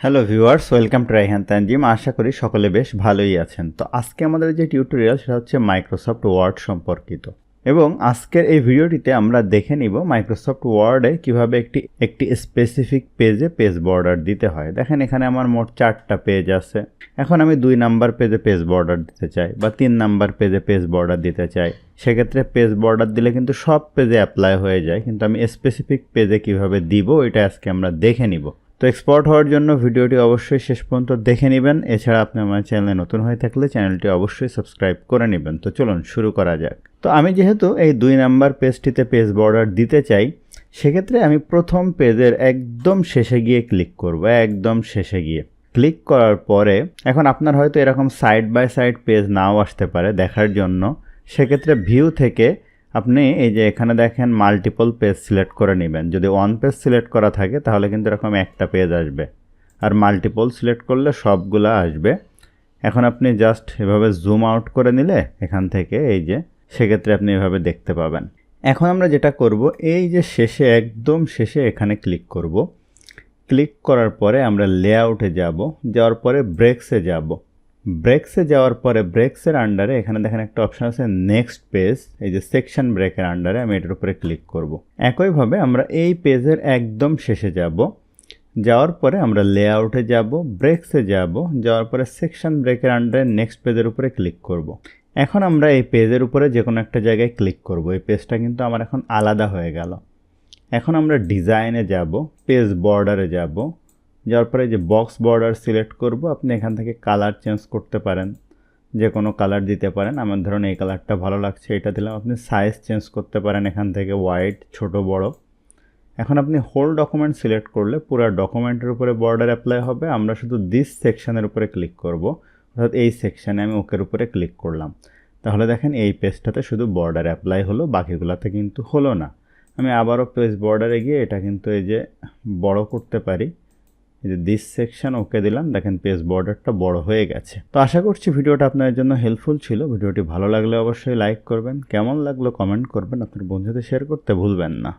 Hello viewers welcome to Raihan Tanzim আশা করি সকলে বেশ ভালোই আছেন। তো আজকে আমাদের যে টিউটোরিয়াল সেটা হচ্ছে মাইক্রোসফট ওয়ার্ড সম্পর্কিত। এবং আজকের এই ভিডিওটিতে আমরা দেখে নিব মাইক্রোসফট ওয়ার্ডে কীভাবে একটি একটি স্পেসিফিক পেজে পেজ বর্ডার দিতে হয়। দেখেন এখানে আমার মোট চারটা পেজ আছে। এখন আমি দুই নাম্বার পেজে পেজ বর্ডার দিতে চাই বা তিন নাম্বার পেজে পেজ বর্ডার দিতে চাই। সেক্ষেত্রে পেজ বর্ডার দিলে কিন্তু সব পেজে অ্যাপ্লাই হয়ে যায়। কিন্তু আমি স্পেসিফিক পেজে কীভাবে দিব, এটা আজকে আমরা দেখে নিব। তো এক্সপোর্ট হওয়ার জন্য ভিডিওটি অবশ্যই শেষ পর্যন্ত দেখে নেবেন। এছাড়া আপনি আমার চ্যানেলে নতুন হয়ে থাকলে চ্যানেলটি অবশ্যই সাবস্ক্রাইব করে নেবেন। তো চলুন শুরু করা যাক। তো আমি যেহেতু এই দুই নাম্বার পেজটিতে পেজ বর্ডার দিতে চাই, সেক্ষেত্রে আমি প্রথম পেজের একদম শেষে গিয়ে ক্লিক করব, একদম শেষে গিয়ে। ক্লিক করার পরে এখন আপনার হয়তো এরকম সাইড বাই সাইড পেজ নাও আসতে পারে দেখার জন্য। সেক্ষেত্রে ভিউ থেকে আপনি এই যে এখানে দেখেন মাল্টিপল পেজ সিলেক্ট করে নেবেন। যদি ওয়ান পেজ সিলেক্ট করা থাকে, তাহলে কিন্তু এরকম একটা পেজ আসবে। আর মাল্টিপল সিলেক্ট করলে সবগুলো আসবে। এখন আপনি জাস্ট এভাবে জুম আউট করে নিলে, এখান থেকে এই যে, সেক্ষেত্রে আপনি এভাবে দেখতে পাবেন। এখন আমরা যেটা করব, এই যে শেষে, একদম শেষে এখানে ক্লিক করব। ক্লিক করার পরে আমরা লেআউটে যাব। যাওয়ার পরে ব্রেক্সে যাব। ব্রেক্সে যাওয়ার পরে ব্রেক্সের আন্ডারে এখানে দেখেন একটা অপশন আছে নেক্সট পেজ এই যে সেকশন ব্রেকের আন্ডারে আমি এটার উপরে ক্লিক করব। একইভাবে আমরা এই পেজের একদম শেষে যাব যাওয়ার পরে আমরা লেআউটে যাব ব্রেক্সে যাব, যাওয়ার পরে সেকশন ব্রেকের আন্ডারে নেক্সট পেজের উপরে ক্লিক করব। এখন আমরা এই পেজের উপরে যে কোনো একটা জায়গায় ক্লিক করব এই পেজটা কিন্তু আমার এখন আলাদা হয়ে গেল এখন আমরা ডিজাইনে যাব পেজ বর্ডারে যাব যাওয়ার পরে যে বক্স বর্ডার সিলেক্ট করব, আপনি এখান থেকে কালার চেঞ্জ করতে পারেন। যে কোনো কালার দিতে পারেন। আমার ধরুন এই কালারটা ভালো লাগছে, এটা দিলাম। আপনি সাইজ চেঞ্জ করতে পারেন এখান থেকে হোয়াইট ছোট, বড়। এখন আপনি হোল ডকুমেন্ট সিলেক্ট করলে পুরো ডকুমেন্টের উপরে বর্ডার অ্যাপ্লাই হবে। আমরা শুধু দিস সেকশানের উপরে ক্লিক করব। অর্থাৎ এই সেকশানে আমি ওকের উপরে ক্লিক করলাম। তাহলে দেখেন এই পেজটাতে শুধু বর্ডার অ্যাপ্লাই হলো, বাকিগুলোতে কিন্তু হলো না। আমি আবারও পেজ বর্ডারে গিয়ে এটা কিন্তু এই যে বড় করতে পারি। যে দিস সেকশন ওকে দিলাম। দেখেন পেজ বর্ডারটা বড় হয়ে গেছে। তো আশা করছি ভিডিওটা আপনার জন্য হেল্পফুল ছিল। ভিডিওটি ভালো লাগলে অবশ্যই লাইক করবেন। কেমন লাগল কমেন্ট করবেন। আপনার বন্ধুদের শেয়ার করতে ভুলবেন না।